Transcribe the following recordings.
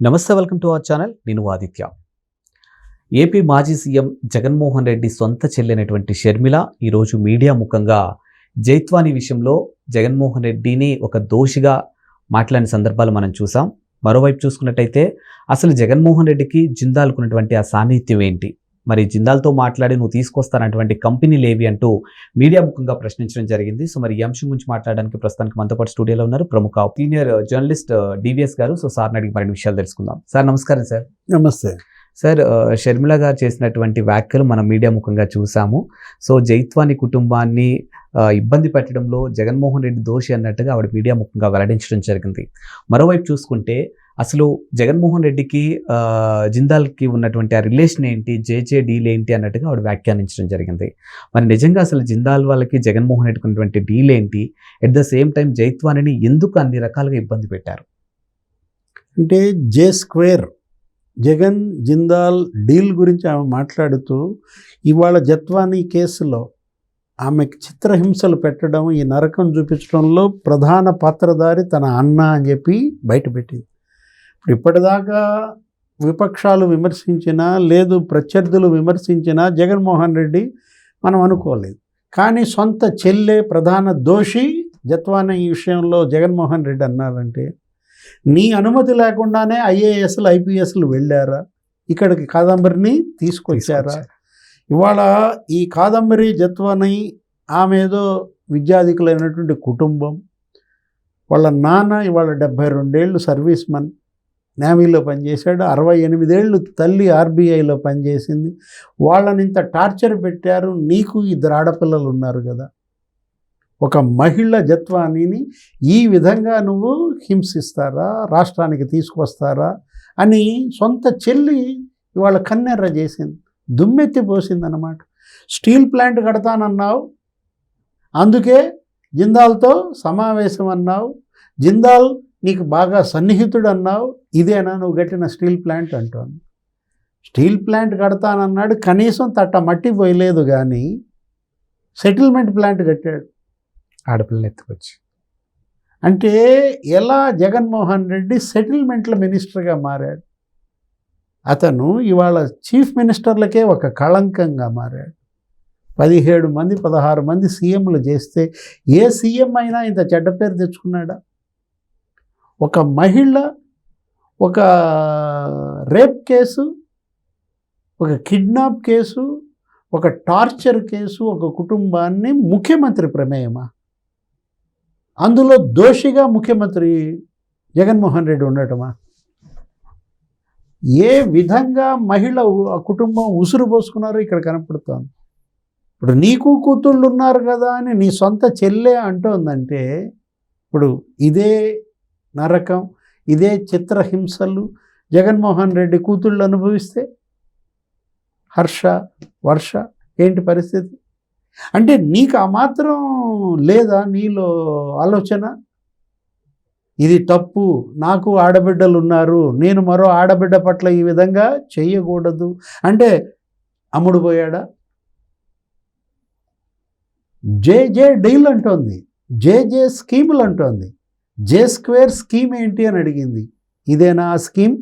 నమస్తే welcome to our channel. నేను Aditya. AP మాజీ సీఎం జగన్మోహన్ రెడ్డి సొంత చెల్లెనటువంటి షర్మిల ఈరోజు మీడియా ముఖంగా జైత్వాని విషయంలో జగన్మోహన్ రెడ్డిని ఒక దోషిగా మాట్లాడిన సందర్భాలు మనం చూసాం. మరోవైపు చూసుకున్నట్టయితే అసలు జగన్మోహన్ రెడ్డికి జిందాల్కున్నటువంటి ఆ సాన్నిహిత్యం ఏంటి? మరి జిందాల్తో మాట్లాడి నువ్వు తీసుకొస్తానటువంటి కంపెనీలు ఏవి అంటూ మీడియా ముఖంగా ప్రశ్నించడం జరిగింది. సో మరి ఈ అంశం గురించి మాట్లాడడానికి ప్రస్తుతానికి మనతో పాటు స్టూడియోలో ఉన్నారు ప్రముఖ సీనియర్ జర్నలిస్ట్ డివిఎస్ గారు. సో సార్ని అడిగి మరిన్ని విషయాలు తెలుసుకుందాం. సార్ నమస్కారం సార్. నమస్తే. సార్ ఆ, షర్మిల గారు చేసినటువంటి వ్యాఖ్యలు మనం మీడియా ముఖంగా చూసాము. సో జైత్వాని కుటుంబాన్ని ఇబ్బంది పెట్టడంలో జగన్మోహన్ రెడ్డి దోషి అన్నట్టుగా ఆవిడ మీడియా ముఖంగా వెల్లడించడం జరిగింది. మరోవైపు చూసుకుంటే అసలు జగన్మోహన్ రెడ్డికి జిందాల్కి ఉన్నటువంటి ఆ రిలేషన్ ఏంటి? జేజే డీల్ ఏంటి? అన్నట్టుగా ఆవిడ వ్యాఖ్యానించడం జరిగింది. మరి నిజంగా అసలు జిందాల్ వాళ్ళకి జగన్మోహన్ రెడ్డికి ఉన్నటువంటి డీల్ ఏంటి? ఎట్ ద సేమ్ టైం జైత్వానిని ఎందుకు అన్ని రకాలుగా ఇబ్బంది పెట్టారు? అంటే J square Jagan Jindal deal గురించి ఆమె మాట్లాడుతూ ఇవాళ జత్వానీ కేసులో ఆమెకి చిత్రహింసలు పెట్టడం ఈ నరకం చూపించడంలో ప్రధాన పాత్రధారి తన అన్న అని చెప్పి బయటపెట్టింది. ఇప్పటిదాకా విపక్షాలు విమర్శించినా లేదు ప్రత్యర్థులు విమర్శించినా జగన్మోహన్ రెడ్డి మనం అనుకోలేదు. కానీ సొంత చెల్లె ప్రధాన దోషి జత్వానీ ఈ విషయంలో జగన్మోహన్ రెడ్డి అన్నారంటే నీ అనుమతి లేకుండానే ఐఏఎస్లు ఐపీఎస్లు వెళ్ళారా? ఇక్కడికి కాదంబరిని తీసుకొచ్చారా? ఇవాళ ఈ కాదంబరి జత్వని ఆమె ఏదో విద్యాధికులైనటువంటి కుటుంబం వాళ్ళ నాన్న ఇవాళ డెబ్భై రెండేళ్ళు సర్వీస్ మన్ నేవీలో పనిచేశాడు. అరవై ఎనిమిదేళ్ళు తల్లి ఆర్బీఐలో పనిచేసింది. వాళ్ళని ఇంత టార్చర్ పెట్టారు. నీకు ఇద్దరు ఆడపిల్లలు ఉన్నారు కదా. ఒక మహిళ జత్వానిని ఈ విధంగా నువ్వు హింసిస్తారా? రాష్ట్రానికి తీసుకొస్తారా అని సొంత చెల్లి ఇవాళ కన్నెర్ర చేసింది. దుమ్మెత్తి పోసిందన్నమాట. Steel plant కడతానన్నావు. అందుకే జిందాల్తో సమావేశం అన్నావు జిందాల్ నీకు బాగా సన్నిహితుడు అన్నావు ఇదేనా నువ్వు కట్టిన స్టీల్ ప్లాంట్ అంటోంది. స్టీల్ ప్లాంట్ కడతానన్నాడు కనీసం తట్ట మట్టి పోయలేదు కానీ సెటిల్మెంట్ ప్లాంట్ కట్టాడు. ఆడపిల్లని ఎత్తుకొచ్చి. అంటే ఎలా జగన్మోహన్ రెడ్డి సెటిల్మెంట్ల మినిస్టర్గా మారాడు? అతను ఇవాళ చీఫ్ మినిస్టర్లకే ఒక కళంకంగా మారాడు. పదిహేడు మంది పదహారు మంది సీఎంలు చేస్తే ఏ సీఎం అయినా ఇంత చెడ్డ పేరు తెచ్చుకున్నాడా? ఒక మహిళ ఒక రేప్ కేసు ఒక కిడ్నాప్ కేసు ఒక టార్చర్ కేసు ఒక కుటుంబాన్ని ముఖ్యమంత్రి ప్రమేయమా? అందులో దోషిగా ముఖ్యమంత్రి జగన్మోహన్ రెడ్డి ఉండటమా? ఏ విధంగా మహిళ ఆ కుటుంబం ఉసురు పోసుకున్నారో ఇక్కడ కనపడుతోంది. ఇప్పుడు నీకు కూతుళ్ళు ఉన్నారు కదా అని నీ సొంత చెల్లె అంటోందంటే ఇప్పుడు ఇదే నరకం ఇదే చిత్రహింసలు. జగన్మోహన్ రెడ్డి కూతుళ్ళు అనుభవిస్తే హర్ష వర్ష ఏంటి పరిస్థితి? అంటే నీకు ఆ మాత్రం లేదా నీలో ఆలోచన? ఇది తప్పు నాకు ఆడబిడ్డలు ఉన్నారు నేను మరో ఆడబిడ్డ పట్ల ఈ విధంగా చెయ్యకూడదు. అంటే అమ్ముడు పోయాడా? జే జే డీల్ అంటోంది జే జే స్కీములు అంటోంది. జే స్క్వేర్ స్కీమ్ ఏంటి అని అడిగింది. ఇదేనా ఆ స్కీమ్?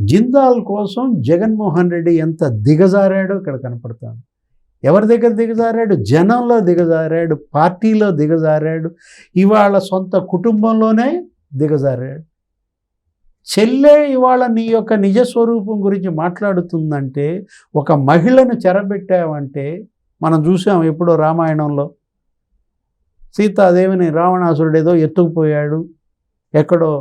జిందాల్ కోసం జగన్మోహన్ రెడ్డి ఎంత దిగజారాడో ఇక్కడ కనపడతాను. ఎవరి దగ్గర దిగజారాడు? జనంలో దిగజారాడు పార్టీలో దిగజారాడు ఇవాళ సొంత కుటుంబంలోనే దిగజారాడు. చెల్లె ఇవాళ నీ యొక్క నిజ స్వరూపం గురించి మాట్లాడుతుందంటే ఒక మహిళను చెరబెట్టావంటే మనం చూసాం ఎప్పుడో రామాయణంలో సీతాదేవిని రావణాసురుడు ఏదో ఎత్తుకుపోయాడు. ఎక్కడో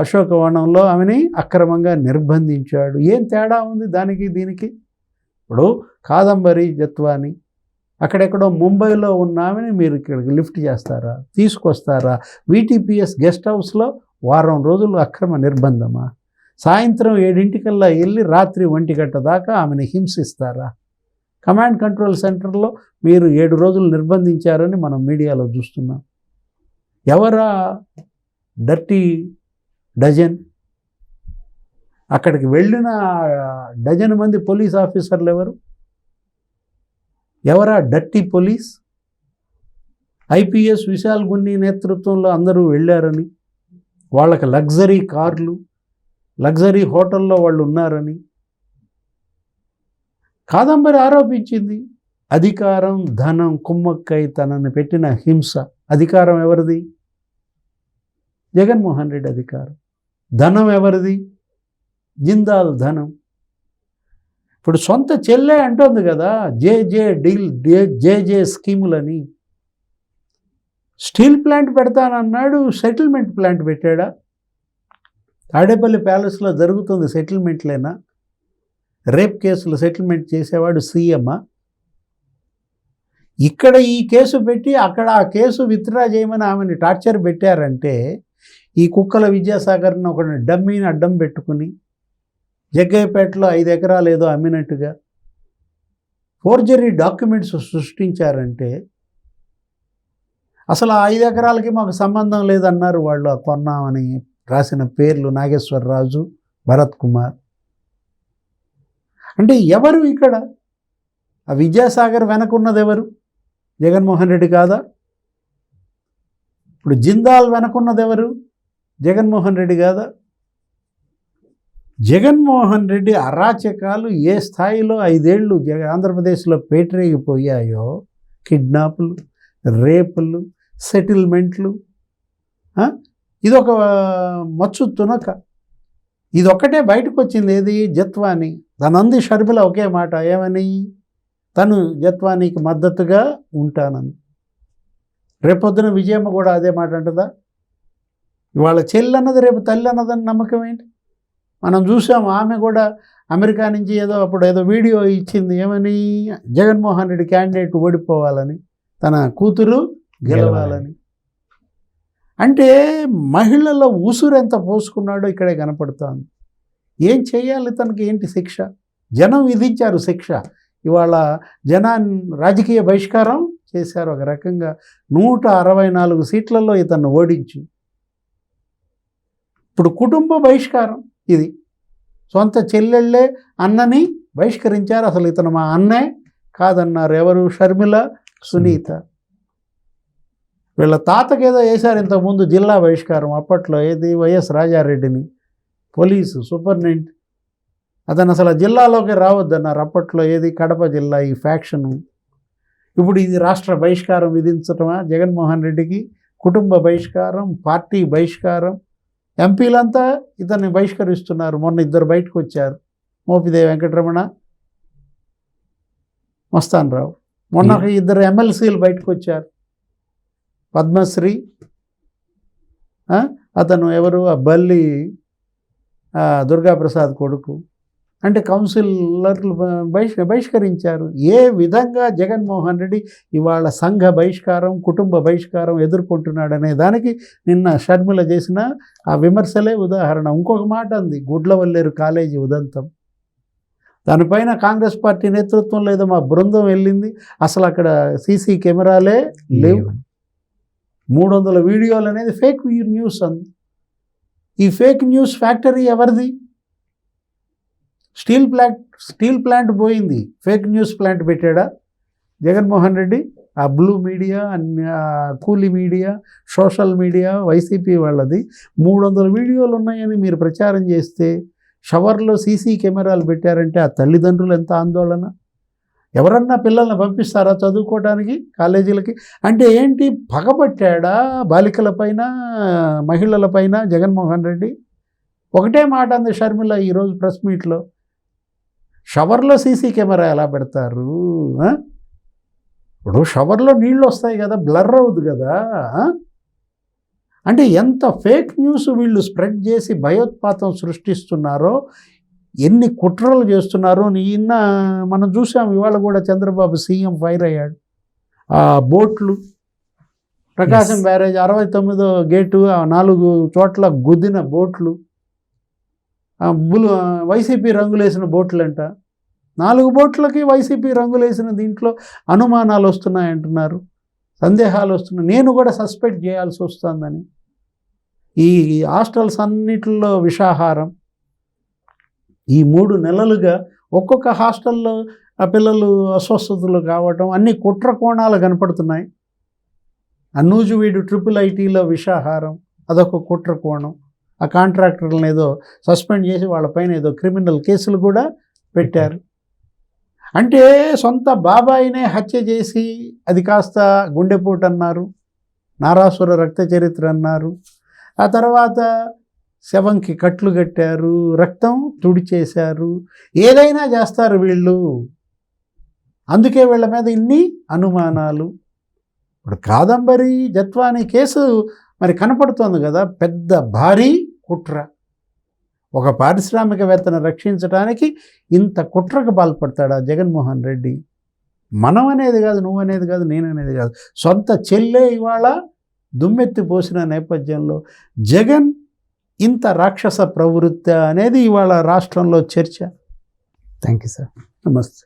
అశోకవనంలో ఆమెని అక్రమంగా నిర్బంధించాడు. ఏం తేడా ఉంది దానికి దీనికి? ఇప్పుడు కాదంబరి జత్వాని అక్కడెక్కడో ముంబైలో ఉన్న ఆమెని మీరు ఇక్కడికి లిఫ్ట్ చేస్తారా తీసుకొస్తారా? వీటీపీఎస్ గెస్ట్ హౌస్లో వారం రోజులు అక్రమ నిర్బంధమా? సాయంత్రం ఏడింటికల్లా వెళ్ళి రాత్రి ఒంటి గంట దాకా ఆమెను హింసిస్తారా? కమాండ్ కంట్రోల్ సెంటర్లో మీరు ఏడు రోజులు నిర్బంధించారని మనం మీడియాలో చూస్తున్నాం. ఎవరా డర్టీ డజన్? అక్కడికి వెళ్ళిన డజన్ మంది పోలీస్ ఆఫీసర్లు ఎవరు? ఎవరా dirty police? IPS Vishal Gunni నేతృత్వంలో అందరూ వెళ్ళారని వాళ్ళకి లగ్జరీ కార్లు లగ్జరీ హోటల్లో వాళ్ళు ఉన్నారని కాదంబరి ఆరోపించింది. అధికారం ధనం కుమ్మక్కై తనను పెట్టిన హింస. అధికారం ఎవరిది? జగన్మోహన్ రెడ్డి అధికారం. ధనం ఎవరిది? జిందాల్ ధనం. ఇప్పుడు సొంత చెల్లె అంటోంది కదా J J deal J J స్కీములని. Steel plant పెడతానన్నాడు సెటిల్మెంట్ ప్లాంట్ పెట్టాడా? తాడేపల్లి ప్యాలెస్లో జరుగుతుంది సెటిల్మెంట్లేనా? రేప్ కేసులు సెటిల్మెంట్ చేసేవాడు సీఎమ్ ఇక్కడ ఈ కేసు పెట్టి అక్కడ ఆ కేసు విత్డ్రా చేయమని ఆమెని టార్చర్ పెట్టారంటే ఈ కుక్కల విద్యాసాగర్ని ఒక డమ్మీని అడ్డం పెట్టుకుని జగ్గయ్యపేటలో ఐదు ఎకరాలు ఏదో అమ్మినట్టుగా ఫోర్జరీ డాక్యుమెంట్స్ సృష్టించారంటే అసలు ఆ ఐదు ఎకరాలకి మాకు సంబంధం లేదన్నారు వాళ్ళు ఆ కొన్నామని రాసిన పేర్లు నాగేశ్వరరాజు భరత్ కుమార్. అంటే ఎవరు ఇక్కడ? ఆ విద్యాసాగర్ వెనకున్నది ఎవరు? జగన్మోహన్ రెడ్డి కాదా? ఇప్పుడు జిందాల్ వెనకున్నది ఎవరు? జగన్మోహన్ రెడ్డి కాదా? జగన్మోహన్ రెడ్డి అరాచకాలు ఏ స్థాయిలో ఐదేళ్ళు జగ ఆంధ్రప్రదేశ్లో పేటరేగిపోయాయో? కిడ్నాపులు రేపులు సెటిల్మెంట్లు ఇదొక మచ్చు తునక. ఇదొక్కటే బయటకు వచ్చింది ఏది? జత్వాని. తనంది షర్మిల ఒకే మాట ఏమని? తను జత్వానికి మద్దతుగా ఉంటానని. రేపొద్దున విజయమ్మ కూడా అదే మాట అంటుందా? ఇవాళ చెల్లి అన్నది రేపు తల్లి అన్నదని నమ్మకం ఏంటి? మనం చూసాం ఆమె కూడా అమెరికా నుంచి ఏదో అప్పుడు ఏదో వీడియో ఇచ్చింది ఏమని? జగన్మోహన్ రెడ్డి క్యాండిడేట్ ఓడిపోవాలని తన కూతురు గెలవాలని. అంటే మహిళల ఉసురు ఎంత పోసుకున్నాడో ఇక్కడే కనపడుతోంది. ఏం చేయాలి తనకి ఏంటి శిక్ష? జనం విధించారు శిక్ష. ఇవాళ జనాన్ని రాజకీయ బహిష్కారం చేశారు. ఒక రకంగా నూట అరవై నాలుగు సీట్లలో ఇతన్ని ఓడించి. ఇప్పుడు కుటుంబ బహిష్కారం ఇది. సొంత చెల్లెళ్ళే అన్నని బహిష్కరించారు. అసలు ఇతను మా అన్నే కాదన్నారు ఎవరు? షర్మిల సునీత. వీళ్ళ తాతకేదో వేశారు ఇంతకుముందు జిల్లా బహిష్కారం. అప్పట్లో ఏది? వైఎస్ రాజారెడ్డిని. Police superintendent. అతను అసలు ఆ జిల్లాలోకి రావద్దన్నారు అప్పట్లో ఏది? కడప జిల్లా ఈ ఫ్యాక్షను. ఇప్పుడు ఇది రాష్ట్ర బహిష్కారం విధించటమా? జగన్మోహన్ రెడ్డికి కుటుంబ బహిష్కారం పార్టీ బహిష్కారం. ఎంపీలంతా ఇతన్ని బహిష్కరిస్తున్నారు. మొన్న ఇద్దరు బయటకు వచ్చారు. మోపిదేవి వెంకటరమణ మస్తాన్ రావు మొన్న ఇద్దరు ఎమ్మెల్సీలు బయటకు వచ్చారు. పద్మశ్రీ అతను ఎవరు? ఆ బల్లి దుర్గాప్రసాద్ కొడుకు. అంటే కౌన్సిలర్లు బహిష్ బహిష్కరించారు. ఏ విధంగా జగన్మోహన్ రెడ్డి ఇవాళ సంఘ బహిష్కారం కుటుంబ బహిష్కారం ఎదుర్కొంటున్నాడనే దానికి నిన్న షర్మిల చేసిన ఆ విమర్శలే ఉదాహరణ. ఇంకొక మాట అంది గుడ్లవల్లేరు కాలేజీ ఉదంతం. దానిపైన కాంగ్రెస్ పార్టీ నేతృత్వంలో ఏదో మా బృందం వెళ్ళింది. అసలు అక్కడ సీసీ కెమెరాలే లేవు. మూడు వందల వీడియోలు అనేది ఫేక్ న్యూస్ అంది. ఈ ఫేక్ న్యూస్ ఫ్యాక్టరీ ఎవరిది? స్టీల్ ప్లాంట్ స్టీల్ ప్లాంట్ పోయింది. ఫేక్ న్యూస్ ప్లాంట్ పెట్టాడా? జగన్మోహన్ రెడ్డి ఆ బ్లూ మీడియా అన్ని కూలీ మీడియా సోషల్ మీడియా వైసీపీ వాళ్ళది. మూడు వందల వీడియోలు ఉన్నాయని మీరు ప్రచారం చేస్తే షవర్లో సీసీ కెమెరాలు పెట్టారంటే ఆ తల్లిదండ్రులు ఎంత ఆందోళన? ఎవరన్నా పిల్లల్ని పంపిస్తారా చదువుకోవడానికి కాలేజీలకి? అంటే ఏంటి? పగబట్టాడా బాలికలపైన మహిళలపైన జగన్మోహన్ రెడ్డి? ఒకటే మాట అంది షర్మిల ఈరోజు ప్రెస్ మీట్లో. షవర్లో సీసీ కెమెరా ఎలా పెడతారు? ఇప్పుడు షవర్లో నీళ్ళు వస్తాయి కదా బ్లర్ అవుద్ది కదా అంటే ఎంత ఫేక్ న్యూస్ వీళ్ళు స్ప్రెడ్ చేసి భయోత్పాతం సృష్టిస్తున్నారో ఎన్ని కుట్రలు చేస్తున్నారో నిన్న మనం చూసాం ఇవాళ కూడా చంద్రబాబు సీఎం ఫైర్ అయ్యాడు. ఆ బోట్లు ప్రకాశం. బ్యారేజ్ అరవై తొమ్మిదో గేటు ఆ నాలుగు చోట్ల గుద్దిన బోట్లు ఆ బులు వైసీపీ రంగులేసిన బోట్లంట. నాలుగు బోట్లకి వైసీపీ రంగులేసిన దీంట్లో అనుమానాలు వస్తున్నాయంటున్నారు సందేహాలు వస్తున్నాయి. నేను కూడా సస్పెక్ట్ చేయాల్సి వస్తుందని. ఈ హాస్టల్స్ అన్నిటిలో విషాహారం ఈ మూడు నెలలుగా ఒక్కొక్క హాస్టల్లో ఆ పిల్లలు అస్వస్థతలు కావటం అన్ని కుట్ర కోణాలు కనపడుతున్నాయి. అనూజువీడు ట్రిపుల్ ఐటీలో విషాహారం అదొక కుట్ర కోణం. ఆ కాంట్రాక్టర్లను ఏదో సస్పెండ్ చేసి వాళ్ళపైన ఏదో క్రిమినల్ కేసులు కూడా పెట్టారు. అంటే సొంత బాబాయినే హత్య చేసి అది కాస్త గుండెపోటు అన్నారు నారాసుర రక్త చరిత్ర అన్నారు. ఆ తర్వాత శవంకి కట్లు కట్టారు రక్తం తుడిచేశారు. ఏదైనా చేస్తారు వీళ్ళు. అందుకే వీళ్ళ మీద ఇన్ని అనుమానాలు. ఇప్పుడు కాదంబరి జత్వాని కేసు మరి కనపడుతోంది కదా పెద్ద భారీ కుట్ర. ఒక పారిశ్రామికవేత్తను రక్షించడానికి ఇంత కుట్రకు పాల్పడతాడా జగన్మోహన్ రెడ్డి? మనం అనేది కాదు నువ్వు అనేది కాదు నేను అనేది కాదు. సొంత చెల్లె ఇవాళ దుమ్మెత్తి పోసిన నేపథ్యంలో జగన్ ఇంత రాక్షస ప్రవృత్తి అనేది ఇవాళ రాష్ట్రంలో చర్చ. థ్యాంక్ యూ సార్ నమస్తే.